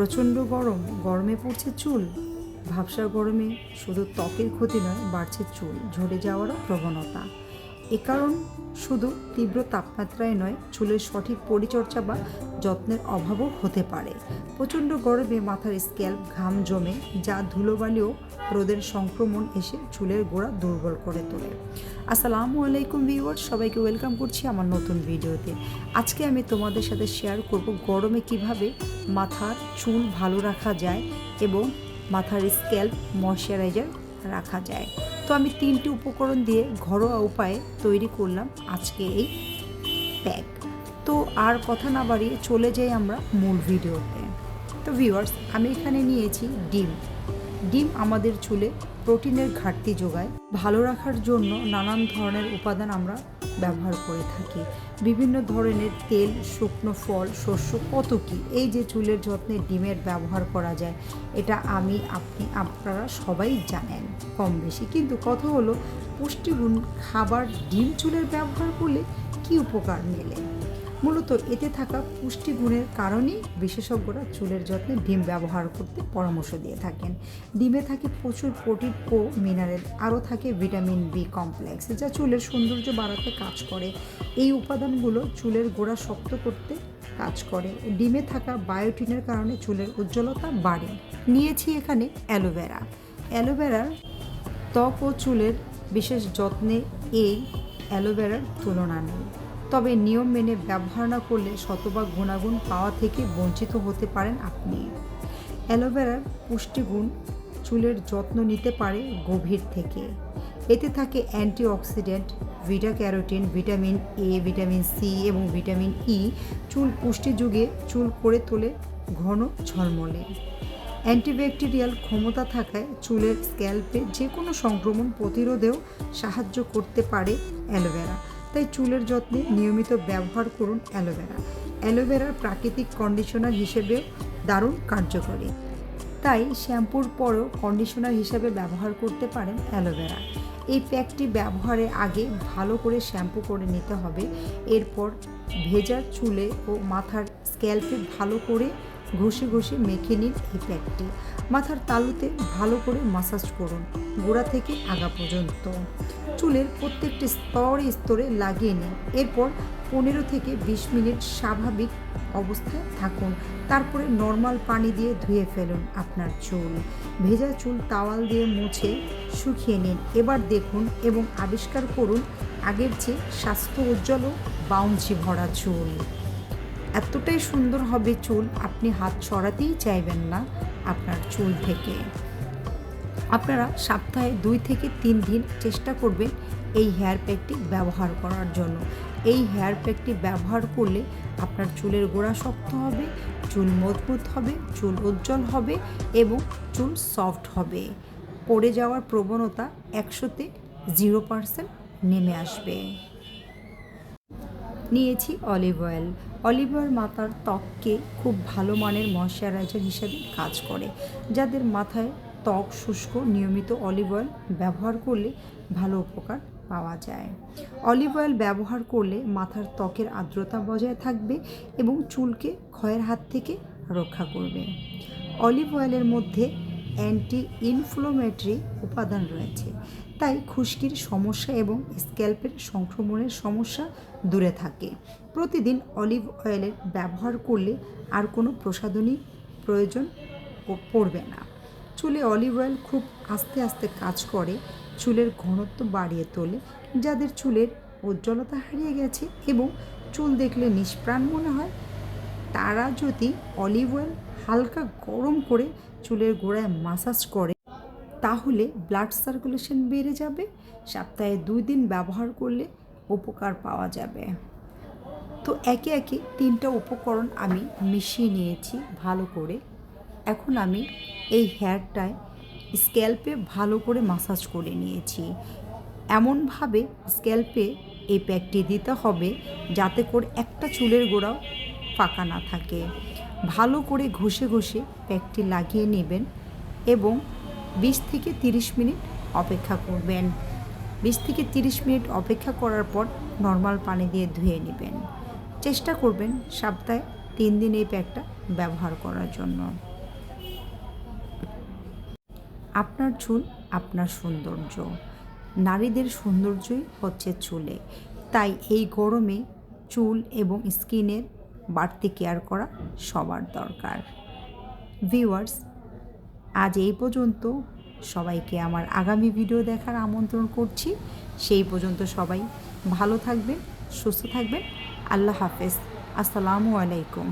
প্রচণ্ড গরম, গরমে পড়ছে চুল। ভাবসার গরমে শুধু ত্বকের ক্ষতি নয়, বাড়ছে চুল, ঝরে যাওয়ারও প্রবণতা। এ কারণ শুধু তীব্র তাপমাত্রায় নয়, চুলের সঠিক পরিচর্যা বা যত্নের অভাবও হতে পারে। প্রচণ্ড গরমে মাথার স্ক্যাল্প ঘাম জমে, যা ধুলোবালিও রোদের সংক্রমণ এসে চুলের গোড়া দুর্বল করে তোলে। আসসালামু আলাইকুম ভিউয়ার সবাইকে ওয়েলকাম করছি আমার নতুন ভিডিওতে। আজকে আমি তোমাদের সাথে শেয়ার করব গরমে কীভাবে মাথার চুল ভালো রাখা যায় এবং মাথার স্ক্যাল্প ময়শ্চারাইজার রাখা যায়। তো আমি তিনটি উপকরণ দিয়ে ঘরোয়া উপায়ে তৈরি করলাম আজকে এই প্যাক তো আর কথা না বাড়িয়ে চলে যাই আমরা মূল ভিডিওতে। তো ভিউয়ার্স আমি এখানে নিয়েছি ডিম। ডিম আমাদের চুলে প্রোটিনের ঘাটতি যোগায়। ভালো রাখার জন্য নানান ধরনের উপাদান আমরা ব্যবহার করে থাকি। বিভিন্ন ধরনের তেল, শুকনো ফল, শস্য, কত কি, এই যে চুলের যত্নে ডিমের ব্যবহার করা যায়, এটা আমি, আপনি, আপনারা সবাই জানেন কম বেশি। কিন্তু কথা হলো, পুষ্টিগুণ খাবার ডিম চুলের ব্যবহার করলে কি উপকার মেলে? মূলত এতে থাকা পুষ্টিগুণের কারণেই বিশেষজ্ঞরা চুলের যত্নে ডিম ব্যবহার করতে পরামর্শ দিয়ে থাকেন। ডিমে থাকে প্রচুর প্রোটিন ও মিনারেল, আরও থাকে ভিটামিন বি কমপ্লেক্স, যা চুলের সৌন্দর্য বাড়াতে কাজ করে। এই উপাদানগুলো চুলের গোড়া শক্ত করতে কাজ করে। ডিমে থাকা বায়োটিনের কারণে চুলের উজ্জ্বলতা বাড়ে। নিয়েছি এখানে অ্যালোভেরা। অ্যালোভেরার ত্বক ও চুলের বিশেষ যত্নে এই অ্যালোভেরার তুলনা নেই। তবে নিয়ম মেনে ব্যবহার না করলে শতভাগ গুণাগুণ পাওয়া থেকে বঞ্চিত হতে পারেন আপনি। অ্যালোভেরার পুষ্টিগুণ চুলের যত্ন নিতে পারে গভীর থেকে। এতে থাকে antioxidant, beta carotene, vitamin A, vitamin C এবং ভিটামিন ই। চুল পুষ্টি যুগে চুল করে তোলে ঘন ঝলমলে। অ্যান্টিব্যাকটেরিয়াল ক্ষমতা থাকায় চুলের স্ক্যাল্পে যে কোনো সংক্রমণ প্রতিরোধেও সাহায্য করতে পারে অ্যালোভেরা। তাই চুলের যত্নে নিয়মিত ব্যবহার করুন অ্যালোভেরা। অ্যালোভেরার প্রাকৃতিক কন্ডিশনার হিসেবেও দারুণ কার্যকরী। তাই শ্যাম্পুর পরও কন্ডিশনার হিসেবে ব্যবহার করতে পারেন অ্যালোভেরা। এই প্যাকটি ব্যবহারের আগে ভালো করে শ্যাম্পু করে নিতে হবে। এরপর ভেজা চুলে ও মাথার স্ক্যাল্পে ভালো করে ঘষে ঘষে মেখে নিন এই প্যাকটি। মাথার তালুতে ভালো করে মাসাজ করুন, গোড়া থেকে আগা পর্যন্ত। চুলের প্রত্যেকটি স্তরে স্তরে লাগিয়ে নিন। এরপর পনেরো থেকে বিশ মিনিট স্বাভাবিক অবস্থায় থাকুন। তারপরে নর্মাল পানি দিয়ে ধুয়ে ফেলুন আপনার চুল। ভেজা চুল তাওয়াল দিয়ে মুছে শুকিয়ে নিন। এবার দেখুন এবং আবিষ্কার করুন আগের চেয়ে স্বাস্থ্য উজ্জ্বল ও বাউন্সি ভরা চুল। এতটাই সুন্দর হবে চুল, আপনি হাত সরাতেই চাইবেন না আপনার চুল থেকে। আপনারা সপ্তাহে দুই থেকে তিন দিন চেষ্টা করবেন এই হেয়ার প্যাকটি ব্যবহার করার জন্য। এই হেয়ার প্যাকটি ব্যবহার করলে আপনার চুলের গোড়া শক্ত হবে, চুল মজবুত হবে, চুল উজ্জ্বল হবে এবং চুল সফট হবে। পড়ে যাওয়ার প্রবণতা একশোতে জিরো পার্সেন্ট নেমে আসবে। নিয়েছি অলিভ অয়েল অলিভ অয়েল মাথার ত্বককে খুব ভালো মানের ময়শ্চারাইজার হিসেবে কাজ করে, যাদের মাথায় ত্বক শুষ্ক নিয়মিত অলিভ অয়েল ব্যবহার করলে ভালো উপকার পাওয়া যায়। অলিভ অয়েল ব্যবহার করলে মাথার ত্বকের আর্দ্রতা বজায় থাকবে এবং চুলকে ক্ষয়ের হাত থেকে রক্ষা করবে। অলিভ অয়েলের মধ্যে অ্যান্টি ইনফ্লোমেটরি উপাদান রয়েছে তাই খুশকির সমস্যা এবং স্ক্যাল্পের সংক্রমণের সমস্যা দূরে থাকে। প্রতিদিন অলিভ অয়েলের ব্যবহার করলে আর কোনো প্রসাধনী প্রয়োজন পড়বে না। চুলে অলিভ অয়েল খুব আস্তে আস্তে কাজ করে, চুলের ঘনত্ব বাড়িয়ে তোলে, যাদের চুলের উজ্জ্বলতা হারিয়ে গেছে এবং চুল দেখলে নিষ্প্রাণ মনে হয়, তারা যদি অলিভ অয়েল হালকা গরম করে চুলের গোড়ায় মাসাজ করে তাহলে ব্লাড সার্কুলেশন বেড়ে যাবে, সপ্তাহে দুই দিন ব্যবহার করলে উপকার পাওয়া যাবে। তো একে একে তিনটা উপকরণ আমি মিশিয়ে নিয়েছি ভালো করে। এখন আমি এই হেয়ারটায় স্ক্যাল্পে ভালো করে মাসাজ করে নিয়েছি। এমনভাবে স্ক্যাল্পে এই প্যাকটি দিতে হবে যাতে করে একটা চুলের গোড়াও ফাঁকা না থাকে। ভালো করে ঘষে ঘষে প্যাকটি লাগিয়ে নেবেন এবং বিশ থেকে তিরিশ মিনিট অপেক্ষা করবেন। বিশ থেকে তিরিশ মিনিট অপেক্ষা করার পর নর্মাল পানি দিয়ে ধুয়ে নেবেন। চেষ্টা করবেন সপ্তাহে তিন দিন এই প্যাকটা ব্যবহার করার জন্য। আপনার চুল আপনার সৌন্দর্য। নারীদের সৌন্দর্যই হচ্ছে চুলে। তাই এই গরমে চুল এবং স্কিনের বাড়তি কেয়ার করা সবার দরকার। ভিউয়ার্স আজ এই পর্যন্ত সবাইকে আমার আগামী ভিডিও দেখার আমন্ত্রণ করছি। সেই পর্যন্ত সবাই ভালো থাকবেন, সুস্থ থাকবেন। আল্লাহ হাফেজ। আসসালামু আলাইকুম।